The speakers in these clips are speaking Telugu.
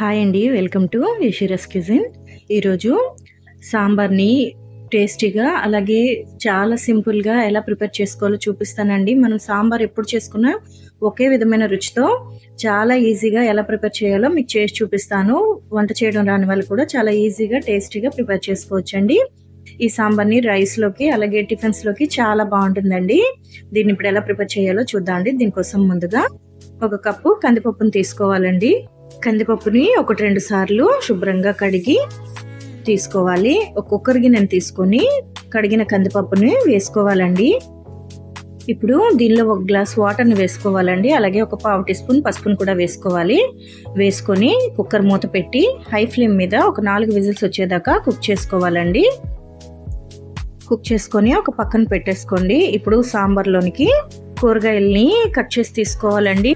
హాయ్ అండి వెల్కమ్ టు యషిరస్ క్యూజిన్ ఈరోజు సాంబార్ని టేస్టీగా అలాగే చాలా సింపుల్గా ఎలా ప్రిపేర్ చేసుకోవాలో చూపిస్తానండి. మనం సాంబార్ ఎప్పుడు చేసుకున్నా ఒకే విధమైన రుచితో చాలా ఈజీగా ఎలా ప్రిపేర్ చేయాలో మీకు చేసి చూపిస్తాను. వంట చేయడం రాని వాళ్ళు కూడా చాలా ఈజీగా టేస్టీగా ప్రిపేర్ చేసుకోవచ్చండి. ఈ సాంబార్ని రైస్లోకి అలాగే టిఫిన్స్లోకి చాలా బాగుంటుందండి. దీన్ని ఇప్పుడు ఎలా ప్రిపేర్ చేయాలో చూద్దామండి. దీనికోసం ముందుగా ఒక కప్పు కందిపప్పును తీసుకోవాలండి. కందిపప్పుని ఒకటి రెండు సార్లు శుభ్రంగా కడిగి తీసుకోవాలి. ఒక కుక్కర్ గిన్నెను తీసుకొని కడిగిన కందిపప్పుని వేసుకోవాలండి. ఇప్పుడు దీనిలో ఒక గ్లాస్ వాటర్ని వేసుకోవాలండి. అలాగే ఒక పావు టీ స్పూన్ పసుపును కూడా వేసుకోవాలి. వేసుకొని కుక్కర్ మూత పెట్టి హై ఫ్లేమ్ మీద ఒక నాలుగు విజిల్స్ వచ్చేదాకా కుక్ చేసుకోవాలండి. కుక్ చేసుకొని ఒక పక్కన పెట్టేసుకోండి. ఇప్పుడు సాంబార్లోనికి కూరగాయల్ని కట్ చేసి తీసుకోవాలండి.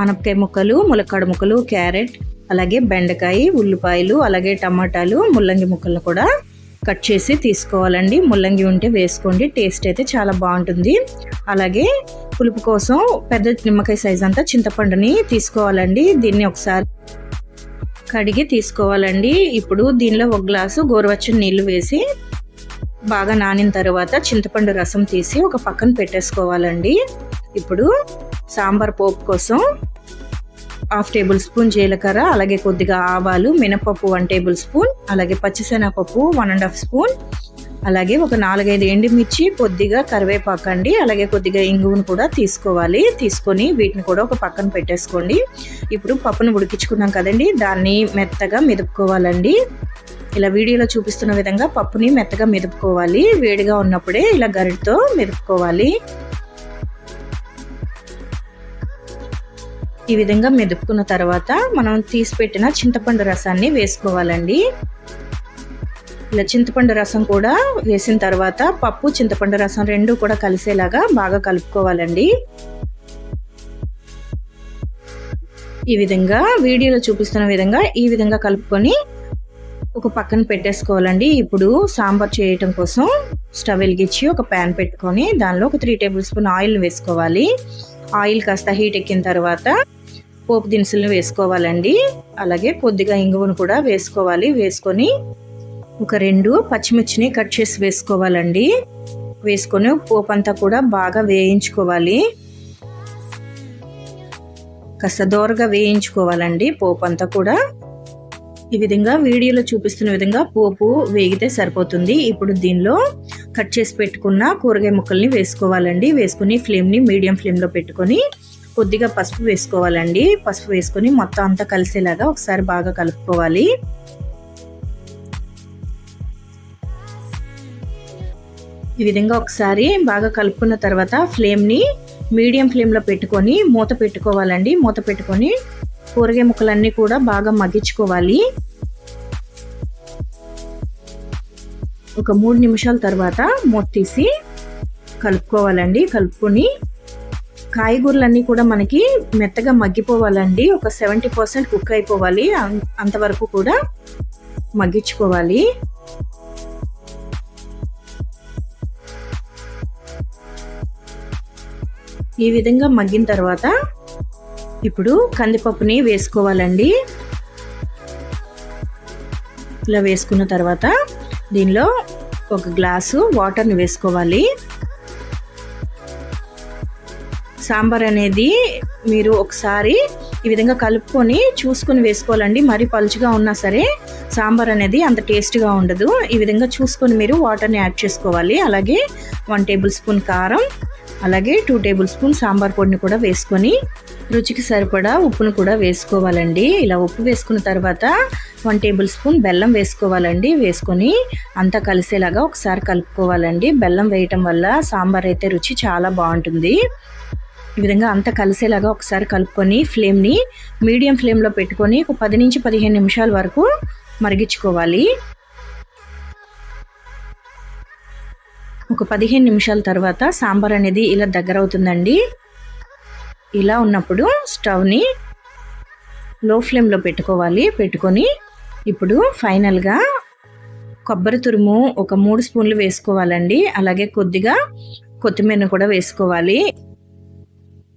ఆనపకాయ ముక్కలు ములక్కాడ ముక్కలు క్యారెట్ అలాగే బెండకాయ ఉల్లిపాయలు అలాగే టమాటాలు ముల్లంగి ముక్కలు కూడా కట్ చేసి తీసుకోవాలండి. ముల్లంగి ఉంటే వేసుకోండి టేస్ట్ అయితే చాలా బాగుంటుంది. అలాగే పులుపు కోసం పెద్ద నిమ్మకాయ సైజ్ అంతా చింతపండుని తీసుకోవాలండి. దీన్ని ఒకసారి కడిగి తీసుకోవాలండి. ఇప్పుడు దీనిలో ఒక గ్లాసు గోరువచ్చని నీళ్ళు వేసి బాగా నానిన తర్వాత చింతపండు రసం తీసి ఒక పక్కన పెట్టేసుకోవాలండి. ఇప్పుడు సాంబార్ పోపు కోసం హాఫ్ టేబుల్ స్పూన్ జీలకర్ర అలాగే కొద్దిగా ఆవాలు మినపప్పు వన్ టేబుల్ స్పూన్ అలాగే పచ్చిశనగపప్పు వన్ అండ్ హాఫ్ స్పూన్ అలాగే ఒక నాలుగైదు ఎండుమిర్చి కొద్దిగా కరివేపాకు అండి అలాగే కొద్దిగా ఇంగువను కూడా తీసుకోవాలి. తీసుకొని వీటిని కూడా ఒక పక్కన పెట్టేసుకోండి. ఇప్పుడు పప్పును ఉడికించుకున్నాం కదండి దాన్ని మెత్తగా మెదుపుకోవాలండి. ఇలా వీడియోలో చూపిస్తున్న విధంగా పప్పుని మెత్తగా మెదుపుకోవాలి. వేడిగా ఉన్నప్పుడే ఇలా గరిటతో మెదుపుకోవాలి. ఈ విధంగా మెదుపుకున్న తర్వాత మనం తీసి పెట్టిన చింతపండు రసాన్ని వేసుకోవాలండి. ఇలా చింతపండు రసం కూడా వేసిన తర్వాత పప్పు చింతపండు రసం రెండు కూడా కలిసేలాగా బాగా కలుపుకోవాలండి. ఈ విధంగా వీడియోలో చూపిస్తున్న విధంగా ఈ విధంగా కలుపుకొని ఒక పక్కన పెట్టేసుకోవాలండి. ఇప్పుడు సాంబార్ చేయటం కోసం స్టవ్ వెలిగించి ఒక ప్యాన్ పెట్టుకొని దానిలో ఒక త్రీ టేబుల్ స్పూన్ ఆయిల్ వేసుకోవాలి. ఆయిల్ కాస్త హీట్ ఎక్కిన తర్వాత పోపు దినుసులను వేసుకోవాలండి. అలాగే కొద్దిగా ఇంగువను కూడా వేసుకోవాలి. వేసుకొని ఒక రెండు పచ్చిమిర్చిని కట్ చేసి వేసుకోవాలండి. వేసుకొని పోపు అంతా కూడా బాగా వేయించుకోవాలి. కాస్త దోరగా వేయించుకోవాలండి పోపు అంతా కూడా. ఈ విధంగా వీడియోలో చూపిస్తున్న విధంగా పోపు వేగితే సరిపోతుంది. ఇప్పుడు దీనిలో కట్ చేసి పెట్టుకున్న కూరగాయ ముక్కల్ని వేసుకోవాలండి. వేసుకుని ఫ్లేమ్ని మీడియం ఫ్లేమ్లో పెట్టుకొని కొద్దిగా పసుపు వేసుకోవాలండి. పసుపు వేసుకొని మొత్తం అంతా కలిసేలాగా ఒకసారి బాగా కలుపుకోవాలి. ఈ విధంగా ఒకసారి బాగా కలుపుకున్న తర్వాత ఫ్లేమ్ని మీడియం ఫ్లేమ్లో పెట్టుకొని మూత పెట్టుకోవాలండి. మూత పెట్టుకొని కూరగాయ ముక్కలన్నీ కూడా బాగా మగ్గించుకోవాలి. ఒక మూడు నిమిషాల తర్వాత మూత తీసి కలుపుకోవాలండి. కలుపుకొని కాయగూరలన్నీ కూడా మనకి మెత్తగా మగ్గిపోవాలండి. ఒక సెవెంటీ పర్సెంట్ కుక్ అయిపోవాలి. అంతవరకు కూడా మగ్గించుకోవాలి. ఈ విధంగా మగ్గిన తర్వాత ఇప్పుడు కందిపప్పుని వేసుకోవాలండి. ఇలా వేసుకున్న తర్వాత దీనిలో ఒక గ్లాసు వాటర్ని వేసుకోవాలి. సాంబార్ అనేది మీరు ఒకసారి ఈ విధంగా కలుపుకొని చూసుకొని వేసుకోవాలండి. మరీ పలుచుగా ఉన్నా సరే సాంబార్ అనేది అంత టేస్ట్గా ఉండదు. ఈ విధంగా చూసుకొని మీరు వాటర్ని యాడ్ చేసుకోవాలి. అలాగే వన్ టేబుల్ స్పూన్ కారం అలాగే టూ టేబుల్ స్పూన్ సాంబార్ పొడిని కూడా వేసుకొని రుచికి సరిపడా ఉప్పును కూడా వేసుకోవాలండి. ఇలా ఉప్పు వేసుకున్న తర్వాత వన్ టేబుల్ స్పూన్ బెల్లం వేసుకోవాలండి. వేసుకొని అంతా కలిసేలాగా ఒకసారి కలుపుకోవాలండి. బెల్లం వేయటం వల్ల సాంబార్ అయితే రుచి చాలా బాగుంటుంది. ఈ విధంగా అంతా కలిసేలాగా ఒకసారి కలుపుకొని ఫ్లేమ్ని మీడియం ఫ్లేమ్లో పెట్టుకొని ఒక పది నుంచి పదిహేను నిమిషాల వరకు మరిగించుకోవాలి. ఒక పదిహేను నిమిషాల తర్వాత సాంబార్ అనేది ఇలా దగ్గర అవుతుందండి ఇలా ఉన్నప్పుడు స్టవ్ని లో ఫ్లేమ్లో పెట్టుకోవాలి. పెట్టుకొని ఇప్పుడు ఫైనల్గా కొబ్బరి తురుము ఒక మూడు స్పూన్లు వేసుకోవాలండి. అలాగే కొద్దిగా కొత్తిమీరను కూడా వేసుకోవాలి.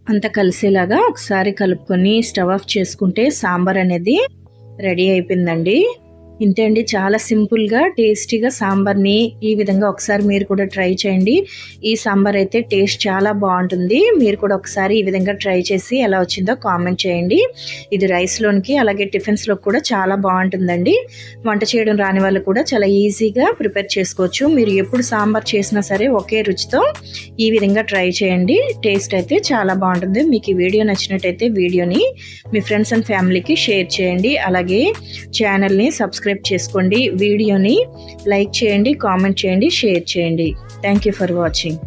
అంతా కలిసేలాగా ఒకసారి కలుపుకొని స్టవ్ ఆఫ్ చేసుకుంటే సాంబార్ అనేది రెడీ అయిపోయిందండి. ఇంతే అండి. చాలా సింపుల్గా టేస్టీగా సాంబార్ని ఈ విధంగా ఒకసారి మీరు కూడా ట్రై చేయండి. ఈ సాంబార్ అయితే టేస్ట్ చాలా బాగుంటుంది. మీరు కూడా ఒకసారి ఈ విధంగా ట్రై చేసి ఎలా వచ్చిందో కామెంట్ చేయండి. ఇది రైస్లోనికి అలాగే టిఫిన్స్లో కూడా చాలా బాగుంటుందండి. వంట చేయడం రాని వాళ్ళు కూడా చాలా ఈజీగా ప్రిపేర్ చేసుకోవచ్చు. మీరు ఎప్పుడు సాంబార్ చేసినా సరే ఒకే రుచితో ఈ విధంగా ట్రై చేయండి. టేస్ట్ అయితే చాలా బాగుంటుంది. మీకు ఈ వీడియో నచ్చినట్టయితే వీడియోని మీ ఫ్రెండ్స్ అండ్ ఫ్యామిలీకి షేర్ చేయండి. అలాగే ఛానల్ని సబ్స్క్రైబ్ చేసుకోండి వీడియోని లైక్ చేయండి కామెంట్ చేయండి షేర్ చేయండి. Thank you for watching